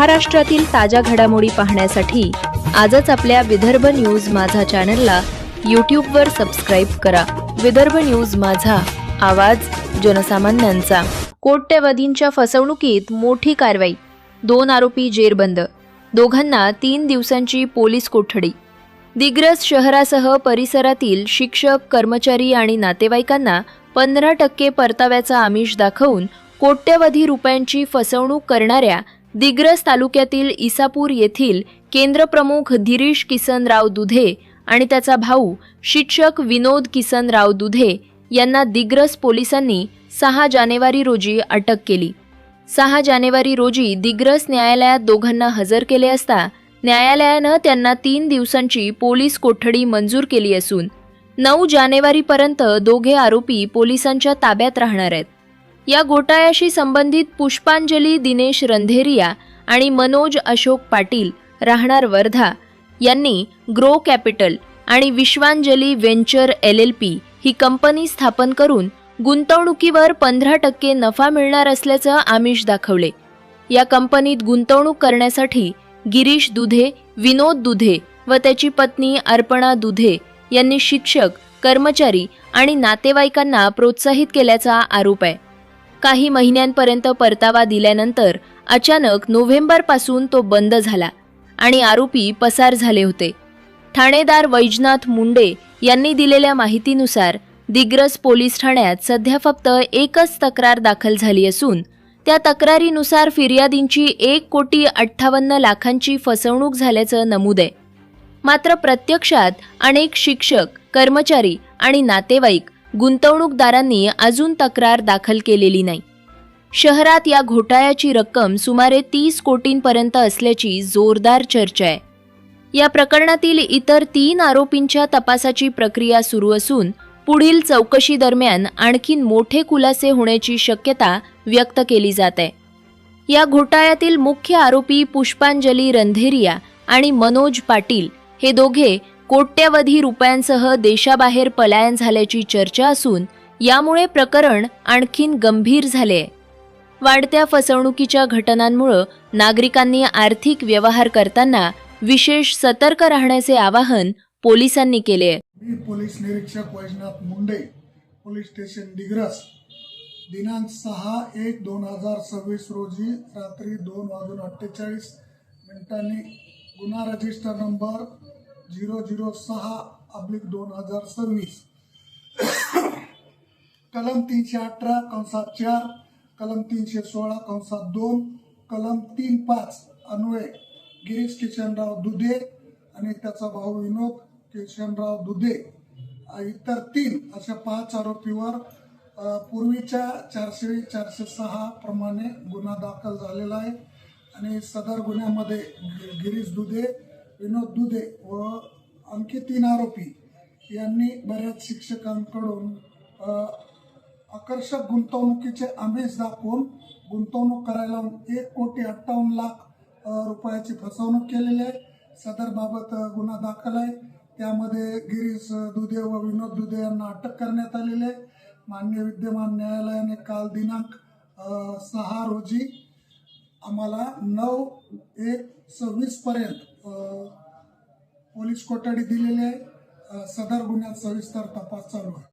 महाराष्ट्रातील ताज्या घडामोडी पाहण्यासाठी आजच आपल्या विदर्भ न्यूज माझा चॅनलला यूट्यूबवर सबस्क्राईब करा. विदर्भ न्यूज माझा आवाज जनसामान्यांचा. कोट्यवधींच्या फसवणुकीत मोठी कारवाई. दोन आरोपी जेरबंद. दोघांना तीन दिवसांची पोलीस कोठडी. दिग्रस शहरासह परिसरातील शिक्षक कर्मचारी आणि नातेवाईकांना पंधरा टक्के परताव्याचा आमिष दाखवून कोट्यवधी रुपयांची फसवणूक करणाऱ्या दिग्रस तालुक्यातील इसापूर येथील केंद्रप्रमुख धिरीश किसनराव दुधे आणि त्याचा भाऊ शिक्षक विनोद किसनराव दुधे यांना दिग्रस पोलिसांनी सहा जानेवारी रोजी अटक केली. सहा जानेवारी रोजी दिग्रस न्यायालयात दोघांना हजर केले असता न्यायालयानं त्यांना तीन दिवसांची पोलीस कोठडी मंजूर केली असून नऊ जानेवारीपर्यंत दोघे आरोपी पोलिसांच्या ताब्यात राहणार आहेत. या घोटाळ्याशी संबंधित पुष्पांजली दिनेश रंधेरिया आणि मनोज अशोक पाटील राहणार वर्धा यांनी ग्रो कॅपिटल आणि Vishwanjali venture L L P ही कंपनी स्थापन करून गुंतवणुकीवर पंधरा टक्के नफा मिळणार असल्याचं आमिष दाखवले. या कंपनीत गुंतवणूक करण्यासाठी गिरीश दुधे विनोद दुधे व त्याची पत्नी अर्पणा दुधे यांनी शिक्षक कर्मचारी आणि नातेवाईकांना प्रोत्साहित केल्याचा आरोप आहे. काही महिन्यांपर्यंत परतावा दिल्यानंतर अचानक नोव्हेंबरपासून तो बंद झाला आणि आरोपी पसार झाले होते. ठाणेदार वैजनाथ मुंडे यांनी दिलेल्या माहितीनुसार दिग्रस पोलीस ठाण्यात सध्या फक्त एकच तक्रार दाखल झाली असून त्या तक्रारीनुसार फिर्यादींची एक कोटी अठ्ठावन्न लाखांची फसवणूक झाल्याचं नमूद आहे. मात्र प्रत्यक्षात अनेक शिक्षक कर्मचारी आणि नातेवाईक गुंतवणूकदारांनी अजून तक्रार दाखल केलेली नाही. शहरात या घोटाळ्याची रक्कम सुमारे तीस कोटींपर्यंत असल्याची जोरदार चर्चा आहे. या प्रकरणातील इतर तीन आरोपींच्या तपासाची प्रक्रिया सुरू असून पुढील चौकशी दरम्यान आणखीन मोठे खुलासे होण्याची शक्यता व्यक्त केली जात आहे. या घोटाळ्यातील मुख्य आरोपी पुष्पांजली रंधेरिया आणि मनोज पाटील हे दोघे कोट्यवधी रुपयांसह देशाबाहेर पलायन झाल्याची चर्चा असून यामुळे प्रकरण आणखीन गंभीर झाले. वाढत्या फसवणुकीच्या घटनांमुळं नागरिकांनी आर्थिक व्यवहार करताना विशेष सतर्क राहण्याचे आवाहन पोलिसांनी केले. पोलीस निरीक्षक वैजनाथ मुंडे पोलीस स्टेशन डिग्रस दिनांक सहा एक दोन हजार सव्वीस रोजी रात्री दोन वाजून अठ्ठेचाळीस मिनिटांनी गुन्हा रजिस्टर नंबर झिरो झिरो सहा अब्लिक दोन हजार सव्वीस. कलम तीनशे अठरा कंसात चार कलम तीनशे सोळा कंसात दोन कलम तीन पाच अन्वये गिरीश किशनराव दुधे आणि त्याचा भाऊ विनोद किशनराव दुधे. इतर तीन अशा पाच आरोपीवर पूर्वीच्या चारशे चारशे सहा प्रमाणे गुन्हा दाखल झालेला आहे. आणि सदर गुन्ह्यामध्ये गि- गिरीश दुधे विनोद दुधे व आणखी तीन आरोपी यांनी बऱ्याच शिक्षकांकडून आकर्षक गुंतवणुकीचे आमिष दाखवून गुंतवणूक करायला एक कोटी अठ्ठावन्न लाख रुपयाची फसवणूक केलेली आहे. सदर बाबत गुन्हा दाखल आहे. त्यामध्ये गिरीश दुधे व विनोद दुधे यांना अटक करण्यात आलेली आहे. मान्य विद्यमान न्यायालयाने काल दिनांक सहा रोजी आम्हाला नऊ एक सव्वीस पर्यंत पोलीस कोठडी दिलेली आहे. सदर गुन्ह्यात सविस्तर तपास चालू आहे.